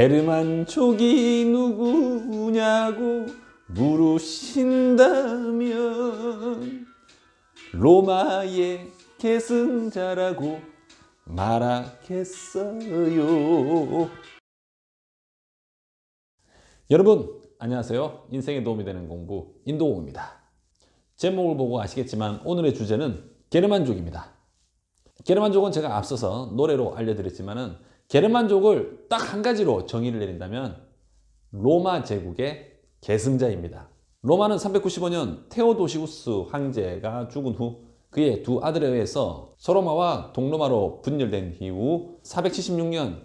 게르만 족이 누구냐고 물으신다면 로마의 계승자라고 말하겠어요. 여러분 안녕하세요. 인생에 도움이 되는 공부 인도공입니다. 제목을 보고 아시겠지만 오늘의 주제는 게르만족입니다. 게르만족은 제가 앞서서 노래로 알려드렸지만은 게르만족을 딱 한 가지로 정의를 내린다면 로마 제국의 계승자입니다. 로마는 395년 테오도시우스 황제가 죽은 후 그의 두 아들에 의해서 소로마와 동로마로 분열된 이후 476년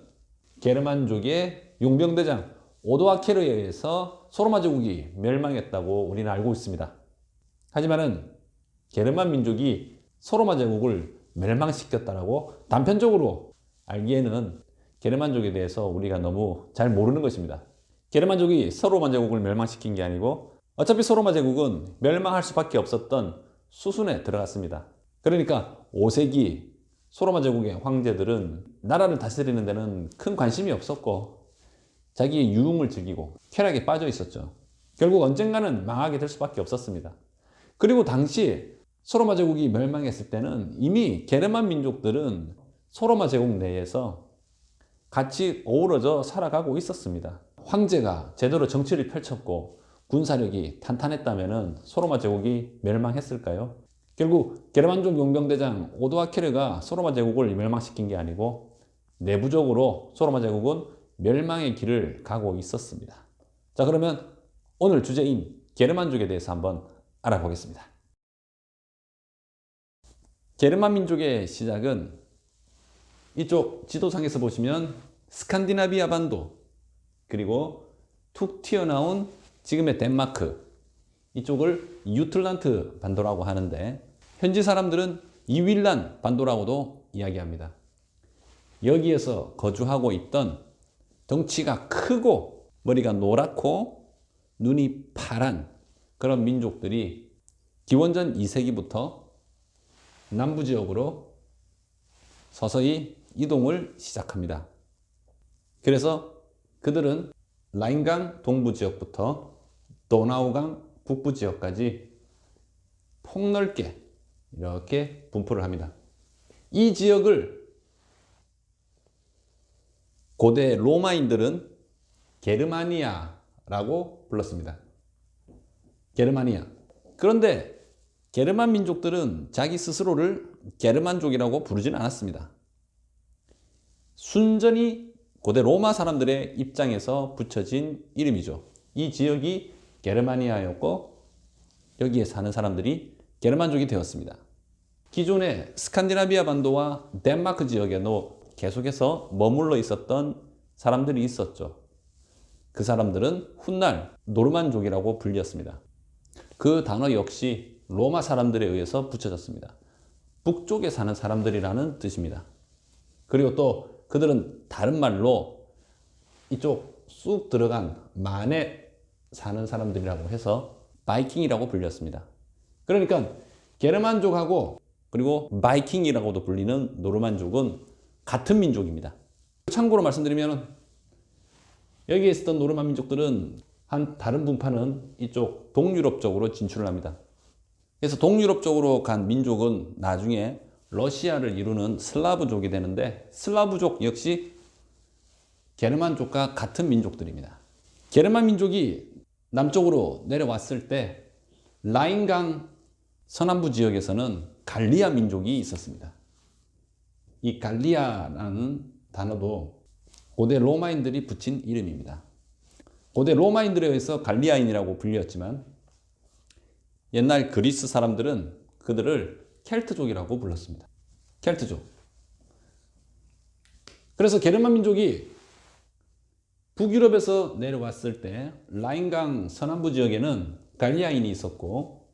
게르만족의 용병대장 오도아케르에 의해서 소로마 제국이 멸망했다고 우리는 알고 있습니다. 하지만은 게르만 민족이 소로마 제국을 멸망시켰다라고 단편적으로 알기에는 게르만족에 대해서 우리가 너무 잘 모르는 것입니다. 게르만족이 소로마 제국을 멸망시킨 게 아니고 어차피 소로마 제국은 멸망할 수밖에 없었던 수순에 들어갔습니다. 그러니까 5세기 소로마 제국의 황제들은 나라를 다스리는 데는 큰 관심이 없었고 자기의 유흥을 즐기고 쾌락에 빠져 있었죠. 결국 언젠가는 망하게 될 수밖에 없었습니다. 그리고 당시 소로마 제국이 멸망했을 때는 이미 게르만 민족들은 소로마 제국 내에서 같이 어우러져 살아가고 있었습니다. 황제가 제대로 정치를 펼쳤고 군사력이 탄탄했다면 소로마 제국이 멸망했을까요? 결국 게르만족 용병대장 오도아케르가 소로마 제국을 멸망시킨 게 아니고 내부적으로 소로마 제국은 멸망의 길을 가고 있었습니다. 자 그러면 오늘 주제인 게르만족에 대해서 한번 알아보겠습니다. 게르만 민족의 시작은 이쪽 지도상에서 보시면 스칸디나비아 반도 그리고 툭 튀어나온 지금의 덴마크 이쪽을 유틀란트 반도라고 하는데 현지 사람들은 이윌란 반도라고도 이야기합니다. 여기에서 거주하고 있던 덩치가 크고 머리가 노랗고 눈이 파란 그런 민족들이 기원전 2세기부터 남부 지역으로 서서히 이동을 시작합니다. 그래서 그들은 라인강 동부 지역부터 도나우강 북부 지역까지 폭넓게 이렇게 분포를 합니다. 이 지역을 고대 로마인들은 게르마니아라고 불렀습니다. 게르마니아. 그런데 게르만 민족들은 자기 스스로를 게르만족이라고 부르지는 않았습니다. 순전히 고대 로마 사람들의 입장에서 붙여진 이름이죠. 이 지역이 게르마니아였고 여기에 사는 사람들이 게르만족이 되었습니다. 기존의 스칸디나비아 반도와 덴마크 지역에도 계속해서 머물러 있었던 사람들이 있었죠. 그 사람들은 훗날 노르만족이라고 불렸습니다. 그 단어 역시 로마 사람들에 의해서 붙여졌습니다. 북쪽에 사는 사람들이라는 뜻입니다. 그리고 또 그들은 다른 말로 이쪽 쑥 들어간 만에 사는 사람들이라고 해서 바이킹이라고 불렸습니다. 그러니까 게르만족하고 그리고 바이킹이라고도 불리는 노르만족은 같은 민족입니다. 참고로 말씀드리면 여기에 있었던 노르만 민족들은 한 다른 분파는 이쪽 동유럽 쪽으로 진출을 합니다. 그래서 동유럽 쪽으로 간 민족은 나중에 러시아를 이루는 슬라브족이 되는데 슬라브족 역시 게르만족과 같은 민족들입니다. 게르만 민족이 남쪽으로 내려왔을 때 라인강 서남부 지역에서는 갈리아 민족이 있었습니다. 이 갈리아라는 단어도 고대 로마인들이 붙인 이름입니다. 고대 로마인들에 의해서 갈리아인이라고 불렸지만 옛날 그리스 사람들은 그들을 켈트족이라고 불렀습니다. 켈트족. 그래서 게르만 민족이 북유럽에서 내려왔을 때 라인강 서남부 지역에는 갈리아인이 있었고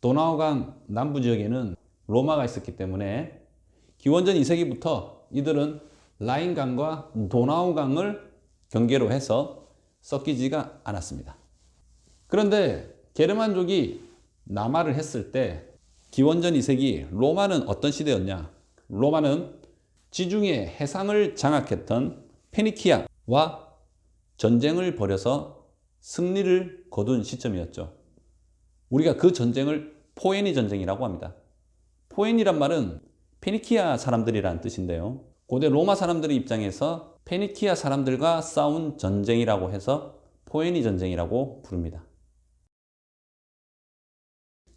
도나우강 남부 지역에는 로마가 있었기 때문에 기원전 2세기부터 이들은 라인강과 도나우강을 경계로 해서 섞이지가 않았습니다. 그런데 게르만족이 남하를 했을 때 기원전 2세기 로마는 어떤 시대였냐? 로마는 지중해 해상을 장악했던 페니키아와 전쟁을 벌여서 승리를 거둔 시점이었죠. 우리가 그 전쟁을 포에니 전쟁이라고 합니다. 포에니란 말은 페니키아 사람들이란 뜻인데요. 고대 로마 사람들의 입장에서 페니키아 사람들과 싸운 전쟁이라고 해서 포에니 전쟁이라고 부릅니다.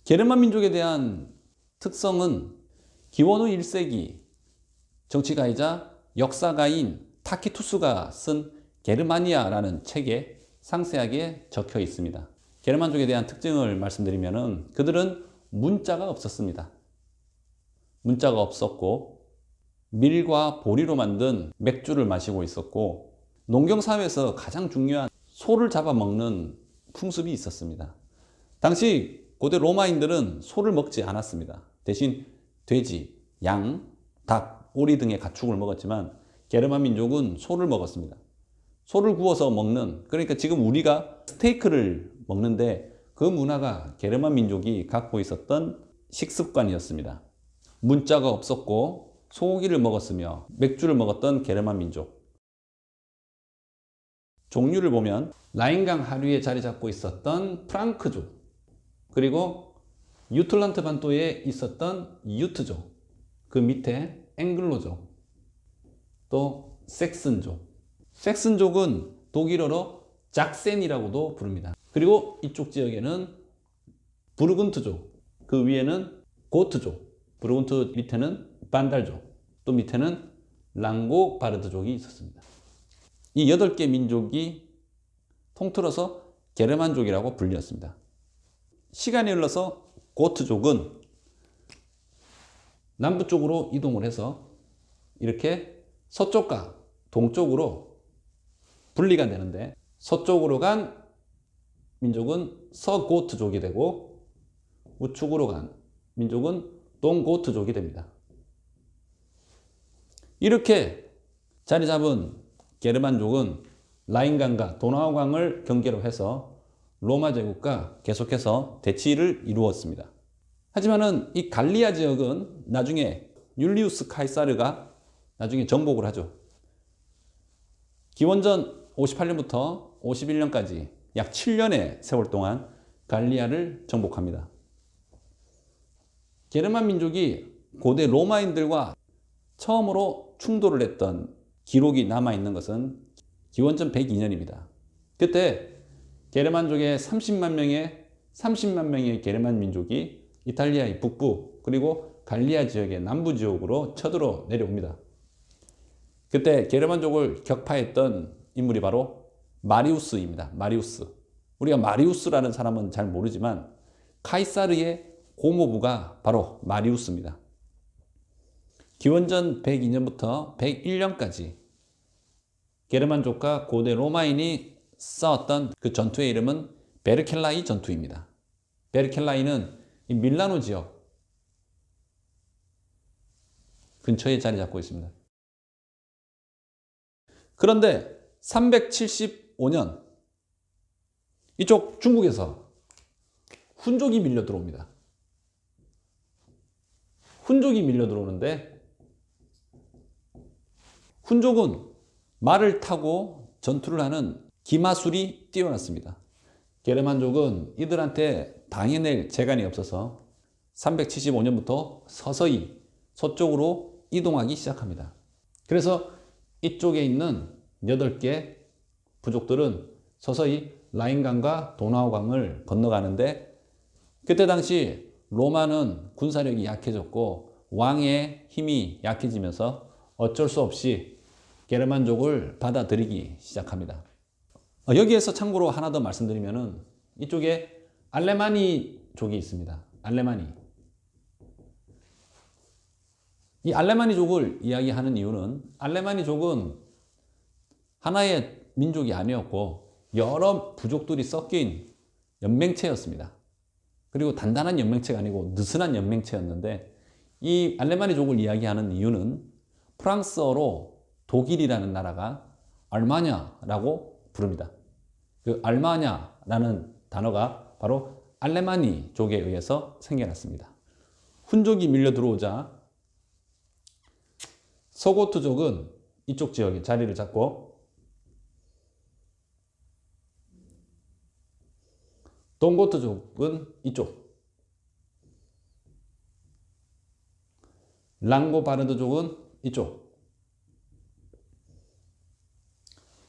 게르만 민족에 대한 특성은 기원 후 1세기 정치가이자 역사가인 타키투스가 쓴 게르마니아라는 책에 상세하게 적혀 있습니다. 게르만족에 대한 특징을 말씀드리면 그들은 문자가 없었습니다. 문자가 없었고 밀과 보리로 만든 맥주를 마시고 있었고 농경 사회에서 가장 중요한 소를 잡아먹는 풍습이 있었습니다. 당시 고대 로마인들은 소를 먹지 않았습니다. 대신 돼지, 양, 닭, 오리 등의 가축을 먹었지만 게르만 민족은 소를 먹었습니다. 소를 구워서 먹는 그러니까 지금 우리가 스테이크를 먹는데 그 문화가 게르만 민족이 갖고 있었던 식습관이었습니다. 문자가 없었고 소고기를 먹었으며 맥주를 먹었던 게르만 민족. 종류를 보면 라인강 하류에 자리 잡고 있었던 프랑크족 그리고 유틀란트 반도에 있었던 유트족 그 밑에 앵글로족 또 섹슨족 섹슨족은 독일어로 작센이라고도 부릅니다. 그리고 이쪽 지역에는 부르근트족, 그 위에는 고트족, 부르근트 밑에는 반달족, 또 밑에는 랑고 바르드족이 있었습니다. 이 여덟 개 민족이 통틀어서 게르만족이라고 불렸습니다. 시간이 흘러서 고트족은 남부 쪽으로 이동을 해서 이렇게 서쪽과 동쪽으로 분리가 되는데 서쪽으로 간 민족은 서고트족이 되고 우측으로 간 민족은 동고트족이 됩니다. 이렇게 자리 잡은 게르만족은 라인강과 도나우강을 경계로 해서 로마 제국과 계속해서 대치를 이루었습니다. 하지만은 이 갈리아 지역은 나중에 율리우스 카이사르가 나중에 정복을 하죠. 기원전 58년부터 51년까지 약 7년의 세월 동안 갈리아를 정복합니다. 게르만 민족이 고대 로마인들과 처음으로 충돌을 했던 기록이 남아 있는 것은 기원전 102년입니다. 그때 게르만족의 30만 명의 30만 명의 게르만 민족이 이탈리아의 북부 그리고 갈리아 지역의 남부 지역으로 쳐들어 내려옵니다. 그때 게르만족을 격파했던 인물이 바로 마리우스입니다. 마리우스. 우리가 마리우스라는 사람은 잘 모르지만 카이사르의 고모부가 바로 마리우스입니다. 기원전 102년부터 101년까지 게르만족과 고대 로마인이 싸웠던 그 전투의 이름은 베르켈라이 전투입니다. 베르켈라이는 밀라노 지역 근처에 자리 잡고 있습니다. 그런데 375년 이쪽 중국에서 훈족이 밀려 들어옵니다. 훈족이 밀려 들어오는데 훈족은 말을 타고 전투를 하는 기마술이 뛰어났습니다. 게르만족은 이들한테 당해낼 재간이 없어서 375년부터 서서히 서쪽으로 이동하기 시작합니다. 그래서 이쪽에 있는 8개 부족들은 서서히 라인강과 도나우강을 건너가는데 그때 당시 로마는 군사력이 약해졌고 왕의 힘이 약해지면서 어쩔 수 없이 게르만족을 받아들이기 시작합니다. 어, 여기에서 참고로 하나 더 말씀드리면은 이쪽에 알레마니족이 있습니다. 알레마니. 이 알레마니족을 이야기하는 이유는 알레마니족은 하나의 민족이 아니었고 여러 부족들이 섞인 연맹체였습니다. 그리고 단단한 연맹체가 아니고 느슨한 연맹체였는데 이 알레마니족을 이야기하는 이유는 프랑스어로 독일이라는 나라가 알마냐라고 부릅니다. 그 알마냐라는 단어가 바로 알레마니 족에 의해서 생겨났습니다. 훈족이 밀려 들어오자 소고트족은 이쪽 지역에 자리를 잡고 동고트족은 이쪽 랑고바르드족은 이쪽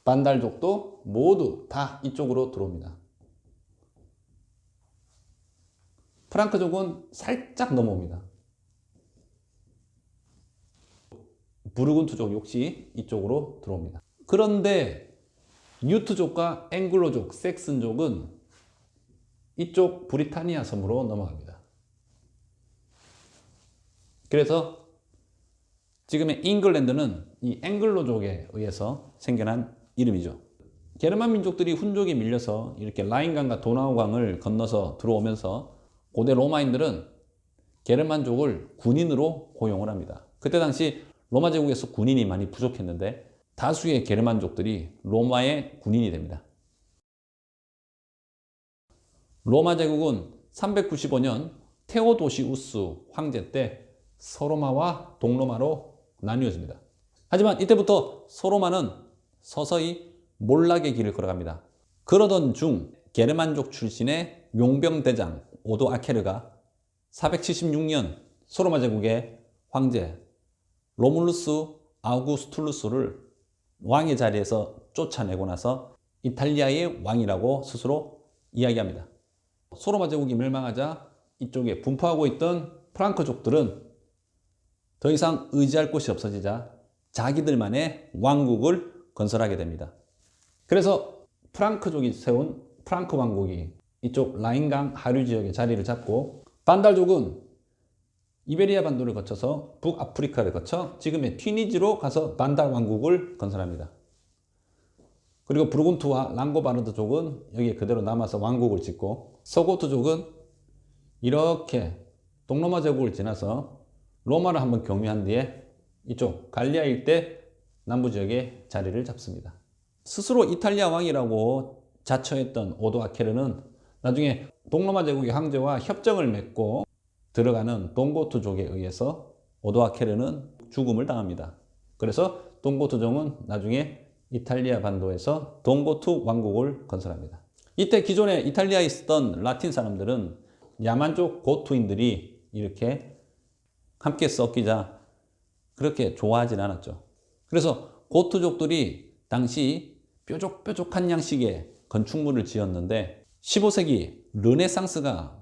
반달족도 모두 다 이쪽으로 들어옵니다. 프랑크족은 살짝 넘어옵니다. 부르군투족 역시 이쪽으로 들어옵니다. 그런데 유트족과 앵글로족, 섹슨족은 이쪽 브리타니아 섬으로 넘어갑니다. 그래서 지금의 잉글랜드는 이 앵글로족에 의해서 생겨난 이름이죠. 게르만 민족들이 훈족에 밀려서 이렇게 라인강과 도나우강을 건너서 들어오면서 고대 로마인들은 게르만족을 군인으로 고용을 합니다. 그때 당시 로마 제국에서 군인이 많이 부족했는데 다수의 게르만족들이 로마의 군인이 됩니다. 로마 제국은 395년 테오도시우스 황제 때 서로마와 동로마로 나뉘어집니다. 하지만 이때부터 서로마는 서서히 몰락의 길을 걸어갑니다. 그러던 중 게르만족 출신의 용병대장 오도 아케르가 476년 소로마 제국의 황제 로물루스 아우구스툴루스를 왕의 자리에서 쫓아내고 나서 이탈리아의 왕이라고 스스로 이야기합니다. 소로마 제국이 멸망하자 이쪽에 분포하고 있던 프랑크족들은 더 이상 의지할 곳이 없어지자 자기들만의 왕국을 건설하게 됩니다. 그래서 프랑크족이 세운 프랑크 왕국이 이쪽 라인강 하류 지역에 자리를 잡고 반달족은 이베리아 반도를 거쳐서 북아프리카를 거쳐 지금의 튀니지로 가서 반달 왕국을 건설합니다. 그리고 부르군투와 랑고바르드족은 여기에 그대로 남아서 왕국을 짓고 서고트족은 이렇게 동로마 제국을 지나서 로마를 한번 경유한 뒤에 이쪽 갈리아 일대 남부 지역에 자리를 잡습니다. 스스로 이탈리아 왕이라고 자처했던 오도 아케르는 나중에 동로마 제국의 황제와 협정을 맺고 들어가는 동고투족에 의해서 오도 아케르는 죽음을 당합니다. 그래서 동고투족은 나중에 이탈리아 반도에서 동고투 왕국을 건설합니다. 이때 기존에 이탈리아에 있었던 라틴 사람들은 야만족 고투인들이 이렇게 함께 섞이자 그렇게 좋아하진 않았죠. 그래서 고투족들이 당시 뾰족뾰족한 양식의 건축물을 지었는데 15세기 르네상스가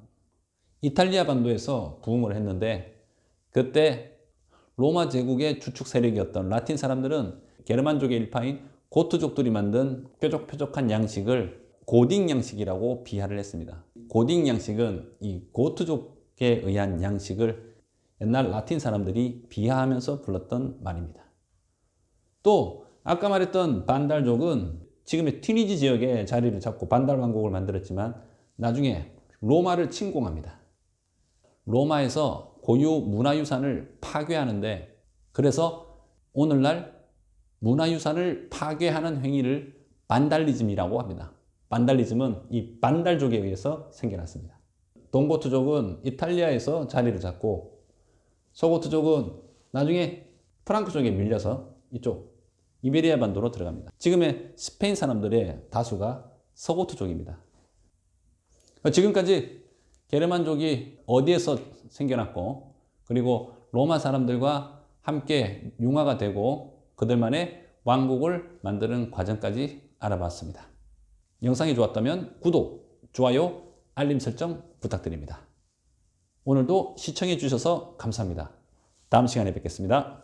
이탈리아 반도에서 부흥을 했는데 그때 로마 제국의 주축 세력이었던 라틴 사람들은 게르만족의 일파인 고트족들이 만든 뾰족뾰족한 양식을 고딩 양식이라고 비하를 했습니다. 고딩 양식은 이 고트족에 의한 양식을 옛날 라틴 사람들이 비하하면서 불렀던 말입니다. 또 아까 말했던 반달족은 지금의 튀니지 지역에 자리를 잡고 반달 왕국을 만들었지만 나중에 로마를 침공합니다. 로마에서 고유 문화유산을 파괴하는데 그래서 오늘날 문화유산을 파괴하는 행위를 반달리즘이라고 합니다. 반달리즘은 이 반달족에 의해서 생겨났습니다. 동고트족은 이탈리아에서 자리를 잡고 서고트족은 나중에 프랑크족에 밀려서 이쪽 이베리아 반도로 들어갑니다. 지금의 스페인 사람들의 다수가 서고트족입니다. 지금까지 게르만족이 어디에서 생겨났고 그리고 로마 사람들과 함께 융화가 되고 그들만의 왕국을 만드는 과정까지 알아봤습니다. 영상이 좋았다면 구독, 좋아요, 알림 설정 부탁드립니다. 오늘도 시청해 주셔서 감사합니다. 다음 시간에 뵙겠습니다.